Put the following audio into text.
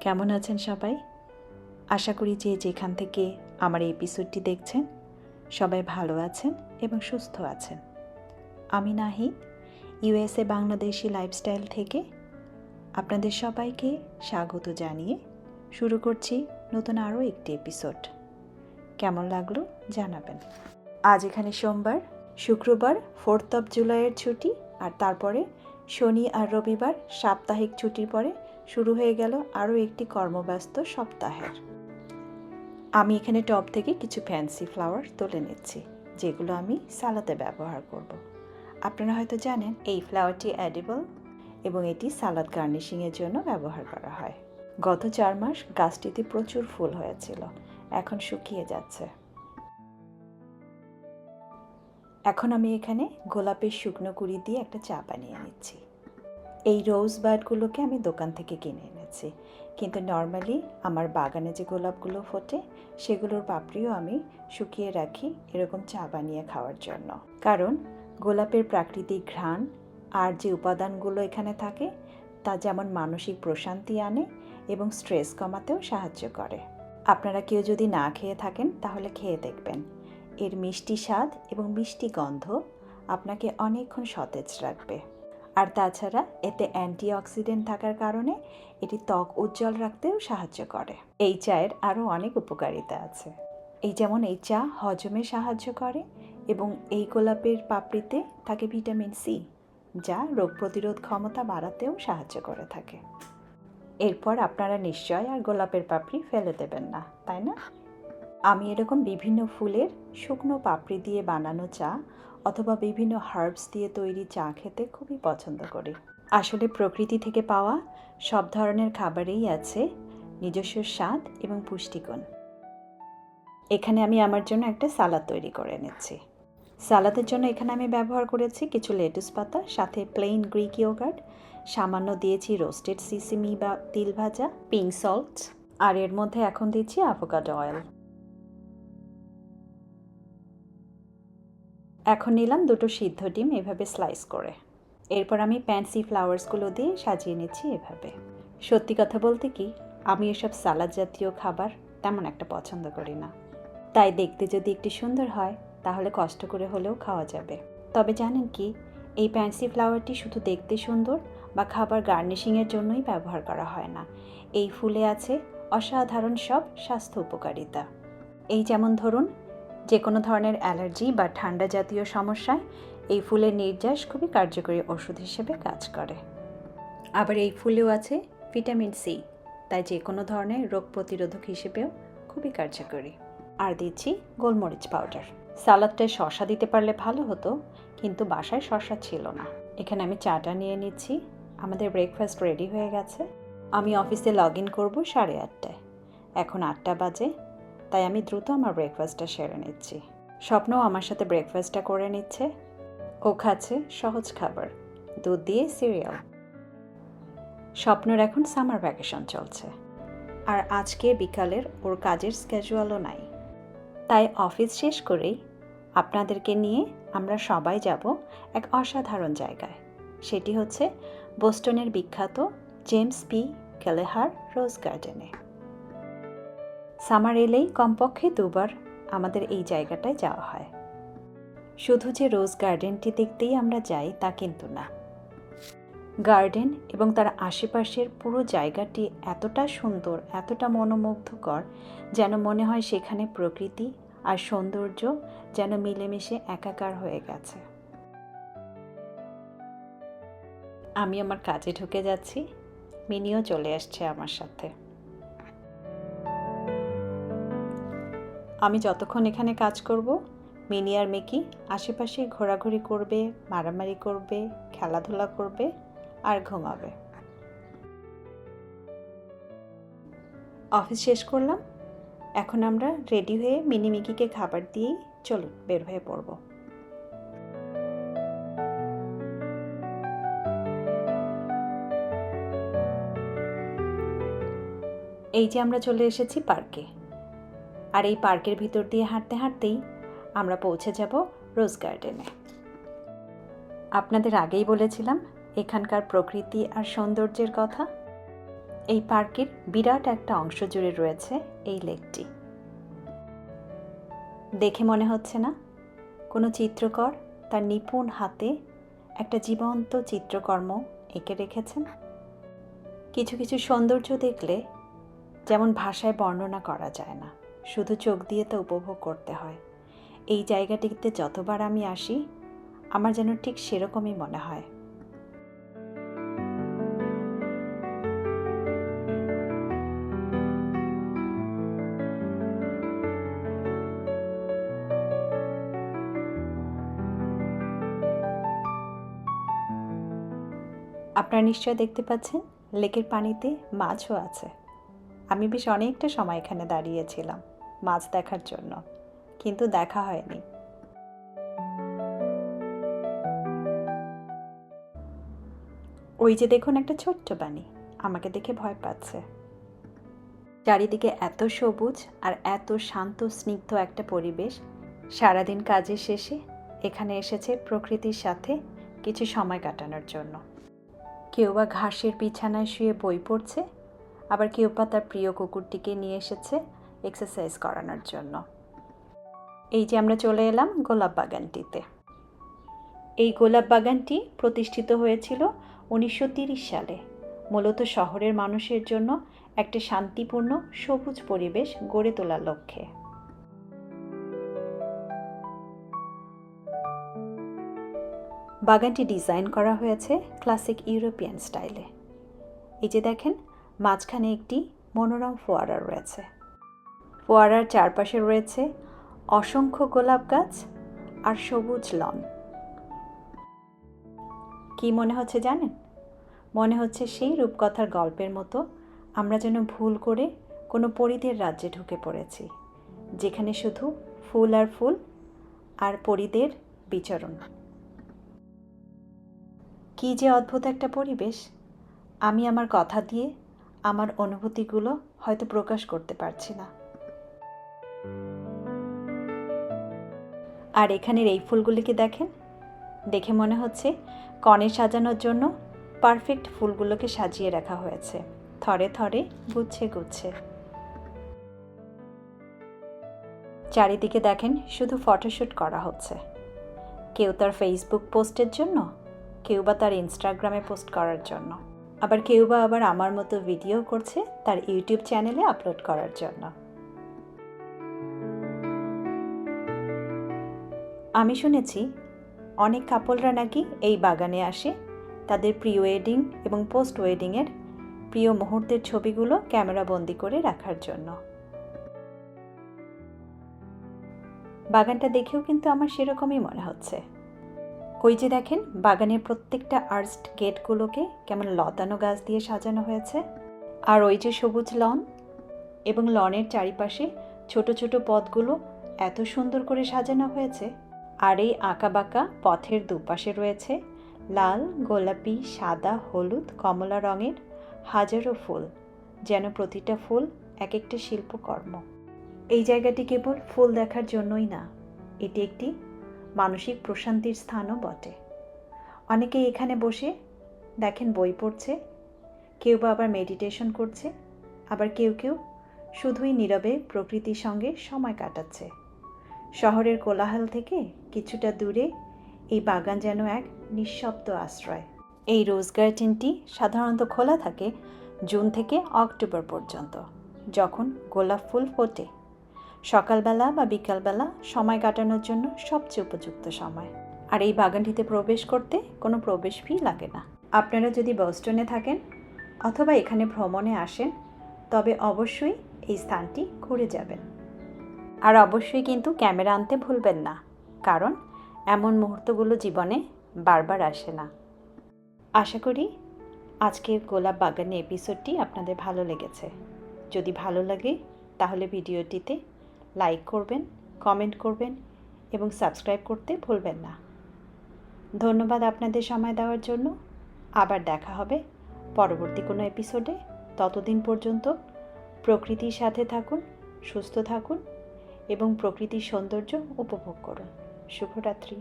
কেমন আছেন সবাই? আশা করি যে যেখান থেকে আমার এপিসোডটি দেখছেন, সবাই ভালো আছেন এবং সুস্থ আছেন। আমি নাহি ইউএসএ বাংলাদেশি লাইফস্টাইল থেকে আপনাদের সবাইকে স্বাগত জানিয়ে শুরু করছি নতুন আরও একটি এপিসোড কেমন লাগল জানাবেন। আজ এখানে সোমবার, শুক্রবার ফোর্থ অফ জুলাইয়ের ছুটি, আর তারপরে শনি আর রবিবার সাপ্তাহিক ছুটির পরে শুরু হয়ে গেল আরও একটি কর্মব্যস্ত সপ্তাহের। আমি এখানে টপ থেকে কিছু ফ্যান্সি ফ্লাওয়ার তুলে নিচ্ছি, যেগুলো আমি সালাতে ব্যবহার করব। আপনারা হয়তো জানেন, এই ফ্লাওয়ারটি অ্যাডিবল এবং এটি সালাদ গার্নিশিংয়ের জন্য ব্যবহার করা হয়। গত চার মাস গাছটিতে প্রচুর ফুল হয়েছিল, এখন শুকিয়ে যাচ্ছে। এখন আমি এখানে গোলাপের শুকনো কুড়ি দিয়ে একটা চা বানিয়ে নিচ্ছি। এই রোজ বার্ডগুলোকে আমি দোকান থেকে কিনে এনেছি। কিন্তু নর্মালি আমার বাগানে যে গোলাপগুলো ফোটে, সেগুলোর পাপড়িও আমি শুকিয়ে রাখি এরকম চা বানিয়ে খাওয়ার জন্য। কারণ গোলাপের প্রাকৃতিক ঘ্রাণ আর যে উপাদানগুলো এখানে থাকে, তা যেমন মানসিক প্রশান্তি আনে এবং স্ট্রেস কমাতেও সাহায্য করে। আপনারা কেউ যদি না খেয়ে থাকেন, তাহলে খেয়ে দেখবেন। এর মিষ্টি স্বাদ এবং মিষ্টি গন্ধ আপনাকে অনেকক্ষণ সতেজ রাখবে। আর তাছাড়া এতে অ্যান্টিঅক্সিডেন্ট থাকার কারণে এটি ত্বক উজ্জ্বল রাখতেও সাহায্য করে। এই চায়ের আরও অনেক উপকারিতা আছে। এই যেমন এই চা হজমে সাহায্য করে এবং এই গোলাপের পাপড়িতে থাকে ভিটামিন সি, যা রোগ প্রতিরোধ ক্ষমতা বাড়াতেও সাহায্য করে থাকে। এরপর আপনারা নিশ্চয় আর গোলাপের পাপড়ি ফেলে দেবেন না, তাই না? আমি এরকম বিভিন্ন ফুলের শুকনো পাপড়ি দিয়ে বানানো চা অথবা বিভিন্ন হার্বস দিয়ে তৈরি চা খেতে খুবই পছন্দ করি। আসলে প্রকৃতি থেকে পাওয়া সব ধরনের খাবারেই আছে নিজস্ব স্বাদ এবং পুষ্টিগুণ। এখানে আমি আমার জন্য একটা সালাদ তৈরি করে নিচ্ছি। সালাদের জন্য এখানে আমি ব্যবহার করেছি কিছু লেটুস পাতা, সাথে প্লেন গ্রিক ইয়োগার্ট সামান্য দিয়েছি রোস্টেড সিসিমি বা তিল ভাজা পিঙ্ক সল্ট আর এর মধ্যে এখন দিচ্ছি অ্যাভোকাডো অয়েল এখন নিলাম দুটো সিদ্ধ ডিম এভাবে স্লাইস করে। এরপর আমি প্যান্সি ফ্লাওয়ার্সগুলো দিয়ে সাজিয়ে নিচ্ছি এভাবে। সত্যি কথা বলতে কি, আমি এসব সালাদ জাতীয় খাবার তেমন একটা পছন্দ করি না। তাই দেখতে যদি একটু সুন্দর হয়, তাহলে কষ্ট করে হলেও খাওয়া যাবে। তবে জানেন কি, এই প্যান্সি ফ্লাওয়ারটি শুধু দেখতে সুন্দর বা খাবার গার্নিশিংয়ের জন্যই ব্যবহার করা হয় না। এই ফুলে আছে অসাধারণ সব স্বাস্থ্য উপকারিতা। এই যেমন ধরুন যে কোনো ধরনের অ্যালার্জি বা ঠান্ডা জাতীয় সমস্যায় এই ফুলের নির্যাস খুবই কার্যকরী ওষুধ হিসেবে কাজ করে। আবার এই ফুলেও আছে ভিটামিন সি, তাই যে কোনো ধরনের রোগ প্রতিরোধক হিসেবেও খুবই কার্যকরী। আর দিচ্ছি গোলমরিচ পাউডার। সালাদটায় শশা দিতে পারলে ভালো হতো, কিন্তু বাসায় শশা ছিল না। এখানে আমি চাটা নিয়ে নিচ্ছি, আমাদের ব্রেকফাস্ট রেডি হয়ে গেছে। আমি অফিসে লগ ইন করব সাড়ে আটটায়। এখন আটটা বাজে তাই আমি দ্রুত আমার ব্রেকফাস্টটা সেরে নিচ্ছি। স্বপ্নও আমার সাথে ব্রেকফাস্টটা করে নিচ্ছে। ও খাচ্ছে সহজ খাবার, দুধ দিয়ে সিরিয়াল স্বপ্নর এখন সামার ভ্যাকেশন চলছে। আর আজকে বিকালের ওর কাজের স্ক্যাজুয়ালও নাই। তাই অফিস শেষ করেই আপনাদেরকে নিয়ে আমরা সবাই যাব এক অসাধারণ জায়গায়। সেটি হচ্ছে বোস্টনের বিখ্যাত জেমস পি কেলেহার রোজ গার্ডেনে সামার এলেই কমপক্ষে দুবার আমাদের এই জায়গাটায় যাওয়া হয়। শুধু যে রোজ গার্ডেনটি দেখতেই আমরা যাই তা কিন্তু না। গার্ডেন এবং তার আশেপাশের পুরো জায়গাটি এতটা সুন্দর, এতটা মনোমুগ্ধকর, যেন মনে হয় সেখানে প্রকৃতি আর সৌন্দর্য যেন মিলেমিশে একাকার হয়ে গেছে। আমি আমার কাজে ঢুকে যাচ্ছি। মিনিও চলে আসছে আমার সাথে। আমি যতক্ষণ এখানে কাজ করব, মিনি আর মেকি আশেপাশে ঘোরাঘুরি করবে, মারামারি করবে, খেলাধুলা করবে আর ঘুমাবে। অফিস শেষ করলাম। এখন আমরা রেডি হয়ে মিনি মিকিকে খাবার দিয়েই চলুন বের হয়ে পড়ব। এই যে আমরা চলে এসেছি পার্কে। আর এই পার্কের ভিতর দিয়ে হাঁটতে হাঁটতেই আমরা পৌঁছে যাব রোজ গার্ডেনে। আপনাদের আগেই বলেছিলাম, এখানকার প্রকৃতি আর সৌন্দর্যের কথা। এই পার্কের বিরাট একটা অংশ জুড়ে রয়েছে এই লেকটি। দেখে মনে হচ্ছে না, কোনো চিত্রকর তার নিপুণ হাতে একটা জীবন্ত চিত্রকর্ম এঁকে রেখেছেন? কিছু কিছু সৌন্দর্য দেখলে যেমন ভাষায় বর্ণনা করা যায় না। শুধু চোখ দিয়ে তা উপভোগ করতে হয়। এই জায়গাটিতে যতবার আমি আসি, আমার যেন ঠিক সেরকমই মনে হয়। আপনারা নিশ্চয় দেখতে পাচ্ছেন, লেকের পানিতে মাছও আছে। আমি বেশ অনেকটা সময় এখানে দাঁড়িয়েছিলাম। মাছ দেখার জন্য, কিন্তু দেখা হয়নি। ওই যে দেখুন একটা ছোট্ট বাণী আমাকে দেখে ভয় পাচ্ছে। চারিদিকে এত সবুজ আর এত শান্ত, স্নিগ্ধ একটা পরিবেশ, সারাদিন কাজের শেষে এখানে এসেছে প্রকৃতির সাথে কিছু সময় কাটানোর জন্য। কেউ বা ঘাসের বিছানায় শুয়ে বই পড়ছে, আবার কেউ বা তার প্রিয় কুকুরটিকে নিয়ে এসেছে এক্সারসাইজ করানোর জন্য। এই যে আমরা চলে এলাম গোলাপ বাগানটিতে। এই গোলাপ বাগানটি প্রতিষ্ঠিত হয়েছিল উনিশশো সালে। মূলত শহরের মানুষের জন্য একটা শান্তিপূর্ণ, সবুজ পরিবেশ গড়ে তোলার লক্ষ্যে। বাগানটি ডিজাইন করা হয়েছে ক্লাসিক ইউরোপিয়ান স্টাইলে। এই যে দেখেন, মাঝখানে একটি মনোরম ফোয়ারা রয়েছে। ফোয়ারার চারপাশে রয়েছে অসংখ্য গোলাপ গাছ আর সবুজ লন। কি মনে হচ্ছে জানেন? মনে হচ্ছে সেই রূপকথার গল্পের মতো আমরা যেন ভুল করে কোনো পরিদের রাজ্যে ঢুকে পড়েছি, যেখানে শুধু ফুল আর ফুল আর পরিদের বিচরণ। কি যে অদ্ভুত একটা পরিবেশ। আমি আমার কথা দিয়ে আমার অনুভূতিগুলো হয়তো প্রকাশ করতে পারছি না। আর এখানের এই ফুলগুলিকে দেখেন? দেখে মনে হচ্ছে কনে সাজানোর জন্য পারফেক্ট ফুলগুলোকে সাজিয়ে রাখা হয়েছে। থরে থরে গুচ্ছে গুচ্ছে। চারিদিকে দেখেন শুধু ফটোশ্যুট করা হচ্ছে। কেউ তার ফেসবুক পোস্টের জন্য, কেউ বা তার ইনস্টাগ্রামে পোস্ট করার জন্য। আবার কেউ বা আবার আমার মতো ভিডিও করছে তার ইউটিউব চ্যানেলে আপলোড করার জন্য। আমি শুনেছি অনেক কাপলরা নাকি এই বাগানে আসে। তাদের প্রি ওয়েডিং এবং পোস্ট ওয়েডিংয়ের প্রিয় মুহূর্তের ছবিগুলো ক্যামেরা বন্দি করে রাখার জন্য। বাগানটা দেখেও কিন্তু আমার সেরকমই মনে হচ্ছে। ওই যে দেখেন, বাগানের প্রত্যেকটা আর্স্ট গেটগুলোকে কেমন লতানো গাছ দিয়ে সাজানো হয়েছে। আর ওই যে সবুজ লন এবং লনের চারিপাশে ছোট ছোট পথগুলো এত সুন্দর করে সাজানো হয়েছে। আর এই আঁকাবাঁকা পথের দুপাশে রয়েছে লাল, গোলাপি, সাদা, হলুদ, কমলা রঙের হাজারো ফুল, যেন প্রতিটা ফুল এক একটা শিল্পকর্ম। এই জায়গাটি কেবল ফুল দেখার জন্যই না, এটি একটি মানসিক প্রশান্তির স্থানও বটে। অনেকে এখানে বসে দেখেন বই পড়ছে, কেউ বা আবার মেডিটেশন করছে, আবার কেউ কেউ শুধুই নীরবে প্রকৃতির সঙ্গে সময় কাটাচ্ছে। শহরের কোলাহল থেকে কিছুটা দূরে এই বাগান যেন এক নিঃশব্দ আশ্রয়। এই রোজ গার্ডেনটি সাধারণত খোলা থাকে জুন থেকে অক্টোবর পর্যন্ত, যখন গোলাপ ফুল ফোটে। সকালবেলা বা বিকালবেলা সময় কাটানোর জন্য সবচেয়ে উপযুক্ত সময়। আর এই বাগানটিতে প্রবেশ করতে কোনো প্রবেশ ফি লাগে না। আপনারা যদি বস্টনে থাকেন অথবা এখানে ভ্রমণে আসেন, তবে অবশ্যই এই স্থানটি ঘুরে যাবেন। আর অবশ্যই কিন্তু ক্যামেরা আনতে ভুলবেন না। কারণ এমন মুহূর্তগুলো জীবনে বারবার আসে না। আশা করি আজকের গোলাপ বাগানে এপিসোডটি আপনাদের ভালো লেগেছে। যদি ভালো লাগে, তাহলে ভিডিওটিতে লাইক করবেন কমেন্ট করবেন এবং সাবস্ক্রাইব করতে ভুলবেন না। ধন্যবাদ আপনাদের সময় দেওয়ার জন্য। আবার দেখা হবে পরবর্তী কোনো এপিসোডে ততদিন পর্যন্ত প্রকৃতির সাথে থাকুন, সুস্থ থাকুন এবং প্রকৃতির সৌন্দর্য উপভোগ করুন। শুভরাত্রি।